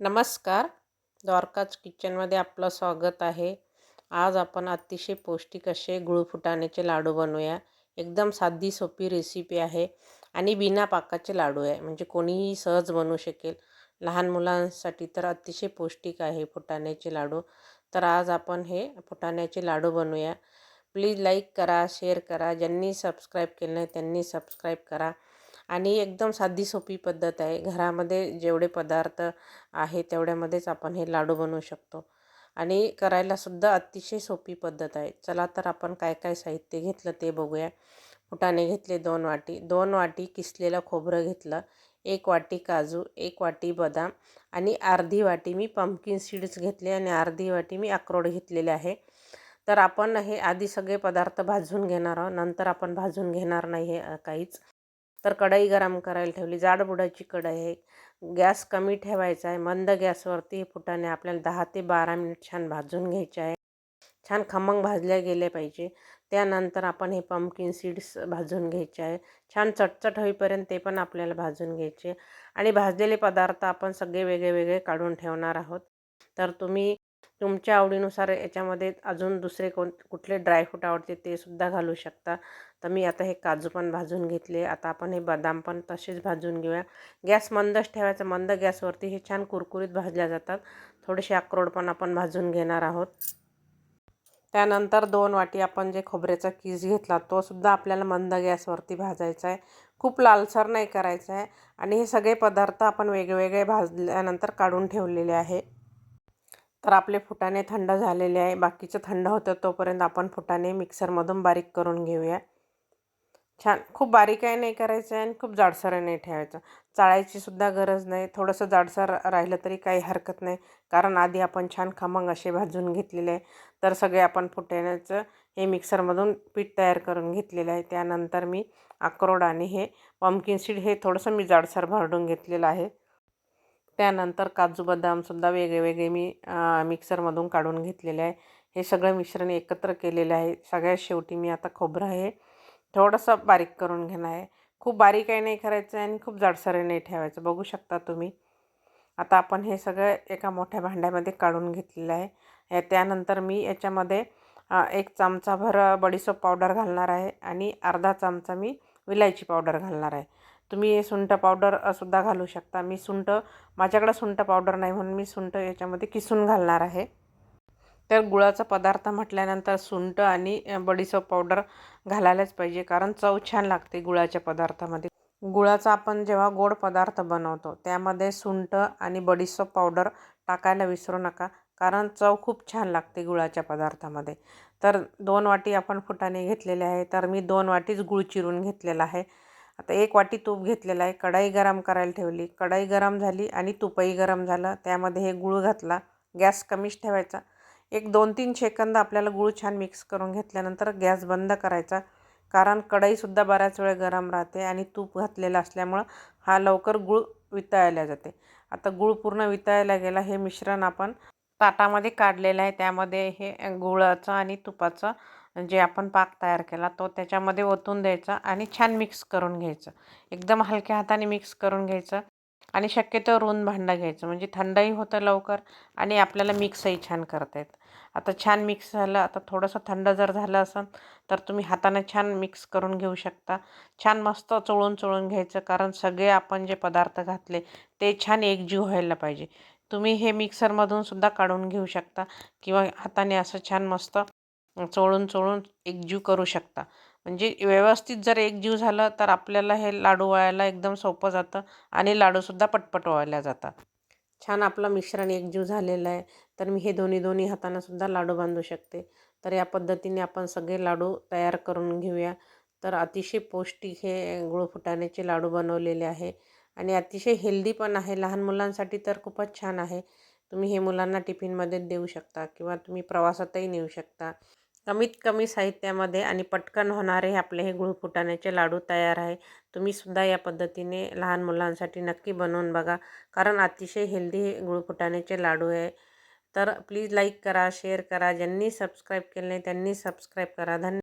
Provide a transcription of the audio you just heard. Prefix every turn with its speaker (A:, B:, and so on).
A: नमस्कार. द्वारकाच किचनमध्ये आपलं स्वागत आहे. आज आपण अतिशय पौष्टिक असे गुळफुटाण्याचे लाडू बनवूया. एकदम साधी सोपी रेसिपी आहे आणि बिना पाकाचे लाडू आहे. म्हणजे कोणीही सहज बनवू शकेल. लहान मुलांसाठी तर अतिशय पौष्टिक आहे फुटाण्याचे लाडू. तर आज आपण हे फुटाण्याचे लाडू बनवूया. प्लीज लाईक करा शेअर करा. ज्यांनी सबस्क्राईब केलं नाही त्यांनी सबस्क्राईब करा. आणि एकदम साधी सोपी पद्धत आहे. घरामध्ये जेवढे पदार्थ आहे तेवढ्यामध्येच आपण हे लाडू बनवू शकतो. आणि करायलासुद्धा अतिशय सोपी पद्धत आहे. चला तर आपण काय काय साहित्य घेतलं ते बघूया. फुटाणे घेतले दोन वाटी. दोन वाटी किसलेलं खोबरं घेतलं. एक वाटी काजू एक वाटी बदाम आणि अर्धी वाटी मी पम्पकिन सीड्स घेतले आणि अर्धी वाटी मी अक्रोड घेतलेले आहे. तर आपण हे आधी सगळे पदार्थ भाजून घेणार आहोत. नंतर आपण भाजून घेणार नाही हे काहीच. तर कढई गरम करायला ठेवली. जाडबुडाची कढई आहे. गॅस कमी ठेवायचा आहे. मंद गॅसवरती फुटाने आपल्याला दहा ते बारा मिनिट छान भाजून घ्यायचे आहे. छान खमंग भाजल्या गेले पाहिजे. त्यानंतर आपण हे पंपकिन सीड्स भाजून घ्यायचे आहे. छान चटचट होईपर्यंत ते पण आपल्याला भाजून घ्यायचे आणि भाजलेले पदार्थ आपण सगळे वेगळे वेगळे काढून ठेवणार आहोत. तर तुम्ही तुमच्या आवडीनुसार याच्यामध्ये अजून दुसरे कोण कुठले ड्रायफ्रूट आवडते ते सुद्धा घालू शकता. तर मी आता हे काजू पण भाजून घेतले. आता आपण हे बदाम पण तसेच भाजून घेऊया. गॅस मंदच ठेवायचं. मंद गॅसवरती हे छान कुरकुरीत भाजल्या जातात. थोडेसे अक्रोड पण आपण भाजून घेणार आहोत. त्यानंतर दोन वाटी आपण जे खोबऱ्याचा किस घेतला तो सुद्धा आपल्याला मंद गॅसवरती भाजायचा आहे. खूप लालसर नाही करायचा आहे. आणि हे सगळे पदार्थ आपण वेगवेगळे भाजल्यानंतर काढून ठेवलेले आहे. तर आपले फुटाणे थंड झालेले आहे. बाकीचं थंड होतं तोपर्यंत आपण फुटाणे मिक्सरमधून बारीक करून घेऊया. छान. खूप बारीक आहे नाही करायचं आहे आणि खूप जाडसर नाही ठेवायचं. चाळायची सुद्धा गरज नाही. थोडंसं जाडसर राहिलं तरी काही हरकत नाही. कारण आधी आपण छान खमंग असे भाजून घेतलेले आहे. तर सगळे आपण फुटाण्याचं हे मिक्सरमधून पीठ तयार करून घेतलेलं आहे. त्यानंतर मी अक्रोड आणि हे पम्पकिन सीड हे थोडंसं मी जाडसर भरडून घेतलेलं आहे. त्यानंतर काजू बदामसुद्धा वेगळे वेगळे मी मिक्सरमधून काढून घेतलेले आहे. हे सगळं मिश्रण एकत्र केलेलं आहे. सगळ्यात शेवटी मी आता खोबरं हे थोडंसं बारीक करून घेणार आहे. खूप बारीकही नाही करायचं आहे आणि खूप जाडसरही नाही ठेवायचं. बघू शकता तुम्ही. आता आपण हे सगळं एका मोठ्या भांड्यामध्ये काढून घेतलेलं आहे. या त्यानंतर मी याच्यामध्ये एक चमचाभर बडीसोप पावडर घालणार आहे आणि अर्धा चमचा मी विलायची पावडर घालणार आहे. तुम्ही सुंठ पावडर सुद्धा घालू शकता. मी सुंठ माझ्याकडं सुंठ पावडर नाही म्हणून मी सुंठ याच्यामध्ये किसून घालणार आहे. तर गुळाचा पदार्थ म्हटल्यानंतर सुंठ आणि बडीसोप पावडर घालायलाच पाहिजे कारण चव छान लागते गुळाच्या पदार्थामध्ये. गुळाचा आपण जेव्हा गोड पदार्थ बनवतो त्यामध्ये सुंठ आणि बडीसोप पावडर टाकायला विसरू नका कारण चव खूप छान लागते गुळाच्या पदार्थामध्ये. तर दोन वाटी आपण फुटाणे घेतलेले आहे तर मी दोन वाटीच गुळ चिरून घेतलेला आहे. आता एक वाटी तूप घेतलेला आहे कढाई गरम करायला ठेवली. कढाई गरम झाली आणि तुपही गरम झालं. त्यामध्ये हे गुळ घातला. गॅस कमीच ठेवायचा. एक दोन तीन सेकंद आपल्याला गूळ छान मिक्स करून घेतल्यानंतर गॅस बंद करायचा. कारण कढईसुद्धा बऱ्याच वेळ गरम राहते आणि तूप घातलेलं असल्यामुळं हा लवकर गूळ वितळायला जाते. आता गूळ पूर्ण वितळायला गेला हे मिश्रण आपण ताटामध्ये काढलेलं आहे. त्यामध्ये हे गुळाचं आणि तुपाचं जे आपण पाक तयार केला तो त्याच्यामध्ये ओतून द्यायचा आणि छान मिक्स करून घ्यायचं. एकदम हलक्या हाताने मिक्स करून घ्यायचं आणि शक्यतो रुंद भांडं घ्यायचं. म्हणजे थंडही होतं लवकर आणि आपल्याला मिक्सही छान करता येतं. आता छान मिक्स झालं आता थोडंसं थंड जर झालं असेल तर तुम्ही हाताने छान मिक्स करून घेऊ शकता. छान मस्त चोळून चोळून घ्यायचं कारण सगळे आपण जे पदार्थ घातले ते छान एकजीव व्हायला पाहिजे. तुम्ही हे मिक्सरमधून सुद्धा काढून घेऊ शकता किंवा हाताने असं छान मस्त चोळून चोळून एकजीव करू शकता. म्हणजे व्यवस्थित जर एकजीव झालं तर आपल्याला हे लाडू वळायला एकदम सोपं जातं आणि लाडूसुद्धा पटपट वळल्या जातात. छान आपलं मिश्रण एकजीव झालेलं आहे. तर मी हे दोन्ही दोन्ही हातांनासुद्धा लाडू बांधू शकते. तर या पद्धतीने आपण सगळे लाडू तयार करून घेऊया. तर अतिशय पौष्टिक हे गुळ फुटाण्याचे लाडू बनवलेले आहे. आणि अतिशय हेल्दी पण आहे. लहान मुलांसाठी तर खूपच छान आहे. तुम्ही हे मुलांना टिफिनमध्ये देऊ शकता किंवा तुम्ही प्रवासातही नेऊ शकता. कमीत कमी साहित्यामध्ये आणि पटकन होणारे आपले हे गुळफुटाण्याचे लाडू तयार आहे. तुम्हीसुद्धा या पद्धतीने लहान मुलांसाठी नक्की बनवून बघा. कारण अतिशय हेल्दी हे गुळफुटाण्याचे लाडू आहे. तर प्लीज लाईक करा शेअर करा. ज्यांनी सबस्क्राईब केले नाही त्यांनी सबस्क्राईब करा. धन्य